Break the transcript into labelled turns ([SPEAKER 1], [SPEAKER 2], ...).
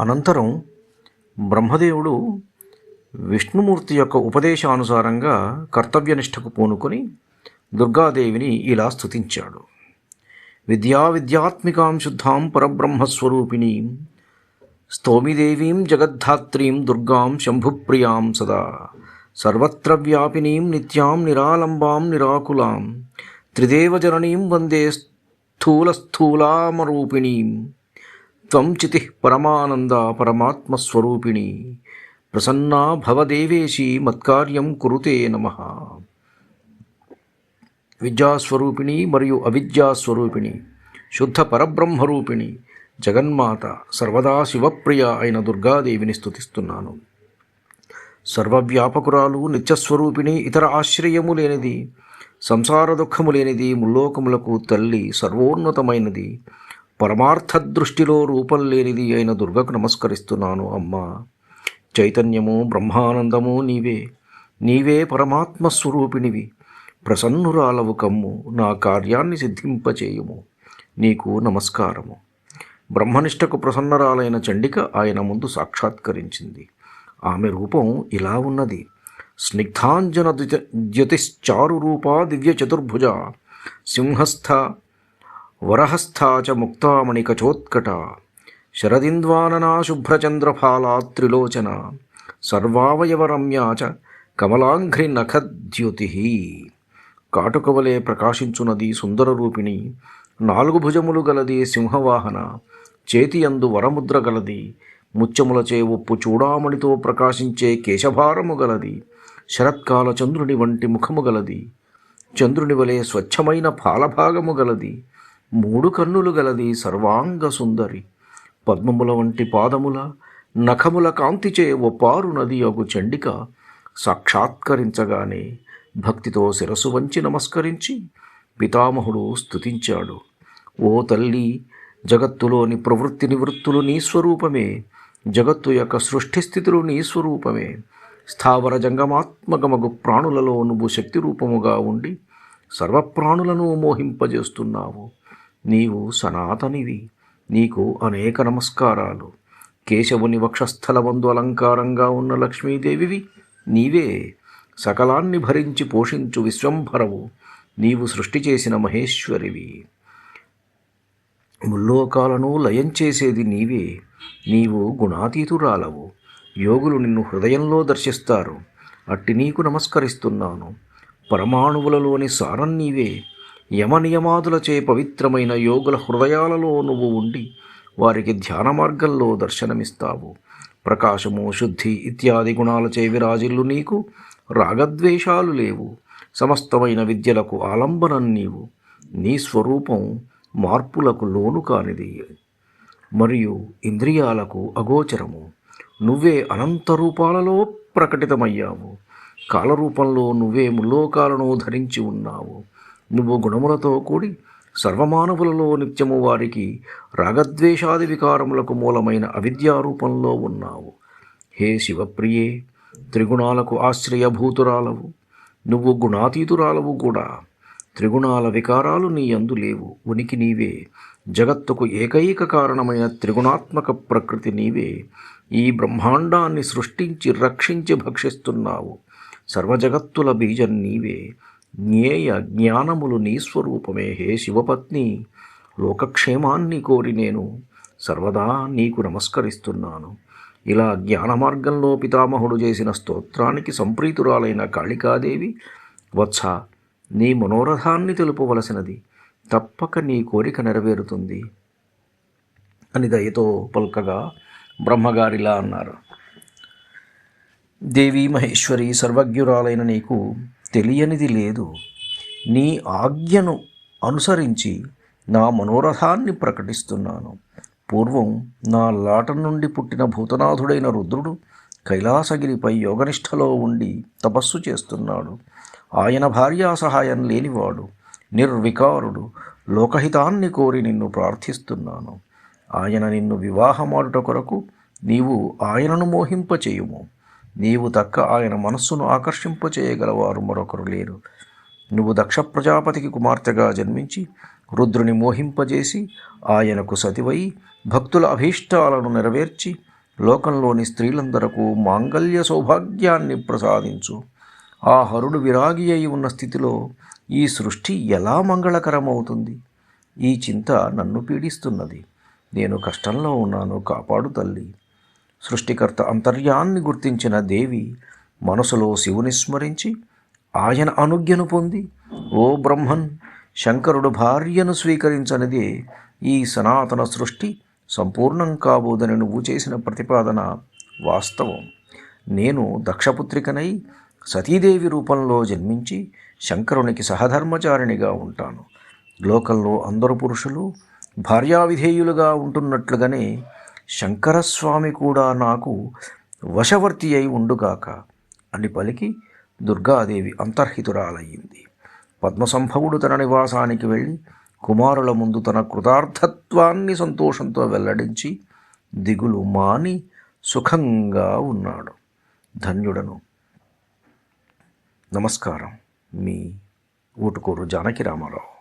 [SPEAKER 1] అనంతరం బ్రహ్మదేవుడు విష్ణుమూర్తి యొక్క ఉపదేశానుసారంగా కర్తవ్యనిష్టకు పూనుకొని దుర్గాదేవిని ఇలా స్తుతించాడు. విద్యా విద్యాత్మికాం శుద్ధాం పరబ్రహ్మస్వరూపిణీం స్తోమిదేవీం జగద్ధాత్రీం దుర్గాం శంభుప్రియాం సదా. సర్వత్ర వ్యాపినీం నిత్యాం నిరాలంబాం నిరాకులాం త్రిదేవజననీం వందే స్థూలస్థూలామరూపిణీం త్వంచితి పరమానంద పరమాత్మస్వరూపిణి. ప్రసన్నా భవదేవేశీ మత్కార్యం కురుతే నమ. విద్యాస్వరూపిణి మరియు అవిద్యాస్వరూపిణి శుద్ధ పరబ్రహ్మరూపిణి జగన్మాత సర్వదా శివప్రియ అయిన దుర్గాదేవిని స్థుతిస్తున్నాను సర్వవ్యాపకురాలు నిత్యస్వరూపిణి ఇతర ఆశ్రయము లేనిది సంసార దుఃఖము లేనిది ముల్లోకములకు తల్లి సర్వోన్నతమైనది. పరమార్థ దృష్టిలో రూపం లేనిది అయిన దుర్గకు నమస్కరిస్తున్నాను అమ్మా. చైతన్యము బ్రహ్మానందము నీవే. నీవే పరమాత్మ స్వరూపిణివి ప్రసన్నురాలవు కమ్ము. నా కార్యాన్ని సిద్ధింపచేయుము. నీకు నమస్కారము. బ్రహ్మనిష్టకు ప్రసన్నరాలైన చండిక ఆయన ముందు సాక్షాత్కరించింది. ఆమె రూపం ఇలా ఉన్నది. స్నిగ్ధాంజన ద్యుత ద్యుతిశ్చారు రూపా దివ్య చతుర్భుజ సింహస్థ వరహస్థాచ ముక్తామణికచోత్కట శరదింద్వాననా శుభ్రచంద్రఫాలా త్రిలోచన సర్వావయవరమ్యా చ కమలాంఘ్రి నఖద్యుతి కాటుకవలే ప్రకాశించునది సుందర రూపిణి నాలుగు భుజములు గలది సింహవాహన చేతియందు వరముద్ర గలది ముత్యములచే ఉప్పు చూడామణితో ప్రకాశించే కేశభారము గలది శరత్కాల చంద్రుని వంటి ముఖము గలది చంద్రుని వలె స్వచ్ఛమైన ఫాలభాగము గలది మూడు కన్నులు గలది సర్వాంగ సుందరి. పద్మముల వంటి పాదముల నఖముల కాంతిచే ఒప్పారు నది ఒక చండిక సాక్షాత్కరించగానే భక్తితో శిరసు వంచి నమస్కరించి పితామహుడు స్తుతించాడు. ఓ తల్లి జగత్తులోని ప్రవృత్తి నివృత్తులు నీ స్వరూపమే. జగత్తు యొక్క సృష్టి స్థితులు నీ స్వరూపమే. స్థావర జంగమాత్మకమగు ప్రాణులలో నువ్వు శక్తి రూపముగా ఉండి సర్వప్రాణులను మోహింపజేస్తున్నావు. నీవు సనాతనివి. నీకు అనేక నమస్కారాలు. కేశవుని వక్షస్థలమందు అలంకారంగా ఉన్న లక్ష్మీదేవివి నీవే. సకలాన్ని భరించి పోషించు విశ్వంభరవు. నీవు సృష్టి చేసిన మహేశ్వరివి. ముల్లోకాలను లయం చేసేది నీవే. నీవు గుణాతీతురాలవు. యోగులు నిన్ను హృదయంలో దర్శిస్తారు. అట్టి నీకు నమస్కరిస్తున్నాను. పరమాణువులలోని సారం నీవే. యమనియమాదులచే పవిత్రమైన యోగుల హృదయాలలో నువ్వు ఉండి వారికి ధ్యాన మార్గంలో దర్శనమిస్తావు. ప్రకాశము శుద్ధి ఇత్యాది గుణాలచే విరాజిల్లు నీకు రాగద్వేషాలు లేవు. సమస్తమైన విద్యలకు ఆలంబనం నీవు. నీ స్వరూపం మార్పులకు లోను కానిది. మరియు ఇంద్రియాలకు అగోచరము. నువ్వే అనంత రూపాలలో ప్రకటితమయ్యావు. కాలరూపంలో నువ్వే ముల్లోకాలను ధరించి ఉన్నావు. నువ్వు గుణములతో కూడి సర్వమానవులలో నిత్యము వారికి రాగద్వేషాది వికారములకు మూలమైన అవిద్యారూపంలో ఉన్నావు. హే శివప్రియే త్రిగుణాలకు ఆశ్రయభూతురాలవు. నువ్వు గుణాతీతురాలవు కూడా. త్రిగుణాల వికారాలు నీ అందు లేవు. ఉనికి నీవే. జగత్తుకు ఏకైక కారణమైన త్రిగుణాత్మక ప్రకృతి నీవే. ఈ బ్రహ్మాండాన్ని సృష్టించి రక్షించి భక్షిస్తున్నావు. సర్వజగత్తుల బీజం నీవే. జ్ఞేయ జ్ఞానములు నీ స్వరూపమే. హే శివపత్ని లోకక్షేమాన్ని కోరి నేను సర్వదా నీకు నమస్కరిస్తున్నాను. ఇలా జ్ఞాన మార్గంలో పితామహుడు చేసిన స్తోత్రానికి సంప్రీతురాలైన కాళికాదేవి వత్స నీ మనోరథాన్ని తెలుపవలసినది తప్పక నీ కోరిక నెరవేరుతుంది అని దయతో పల్కగా బ్రహ్మగారిలా అన్నారు. దేవి మహేశ్వరి సర్వజ్ఞురాలైన నీకు తెలియనిది లేదు. నీ ఆజ్ఞను అనుసరించి నా మనోరథాన్ని ప్రకటిస్తున్నాను. పూర్వం నా లాట నుండి పుట్టిన భూతనాథుడైన రుద్రుడు కైలాసగిరిపై యోగనిష్టలో ఉండి తపస్సు చేస్తున్నాడు. ఆయన భార్యా సహాయం లేనివాడు నిర్వికారుడు లోకహితాన్ని కోరి నిన్ను ప్రార్థిస్తున్నాను. ఆయన నిన్ను వివాహమాడుట కొరకు నీవు ఆయనను మోహింపచేయుము. నీవు తక్క ఆయన మనస్సును ఆకర్షింపచేయగలవారు మరొకరు లేరు. నువ్వు దక్ష ప్రజాపతికి కుమార్తెగా జన్మించి రుద్రుని మోహింపజేసి ఆయనకు సతివై భక్తుల అభీష్టాలను నెరవేర్చి లోకంలోని స్త్రీలందరకు మాంగల్య సౌభాగ్యాన్ని ప్రసాదించు. ఆ హరుడు విరాగి అయి ఉన్న స్థితిలో ఈ సృష్టి ఎలా మంగళకరమవుతుంది? ఈ చింత నన్ను పీడిస్తున్నది. నేను కష్టంలో ఉన్నాను కాపాడు తల్లి. సృష్టికర్త అంతర్యాన్ని గుర్తించిన దేవి మనసులో శివుని స్మరించి ఆయన అనుజ్ఞను పొంది ఓ బ్రహ్మన్ శంకరుడు భార్యను స్వీకరించనిదే ఈ సనాతన సృష్టి సంపూర్ణం కాబోదని నువ్వు చేసిన ప్రతిపాదన వాస్తవం. నేను దక్షపుత్రికనై సతీదేవి రూపంలో జన్మించి శంకరునికి సహధర్మచారిణిగా ఉంటాను. లోకంలో అందరు పురుషులు భార్యావిధేయులుగా ఉంటున్నట్లుగానే శంకరస్వామి కూడా నాకు వశవర్తి అయి ఉండుగాక. అని పలికి దుర్గాదేవి అంతర్హితురాలయ్యింది. పద్మసంభవుడు తన నివాసానికి వెళ్ళి కుమారుల ముందు తన కృతార్థత్వాన్ని సంతోషంతో వెల్లడించి దిగులు మాని సుఖంగా ఉన్నాడు. ధన్యుడను. నమస్కారం. మీ ఊటుకూరు జానకి రామారావు.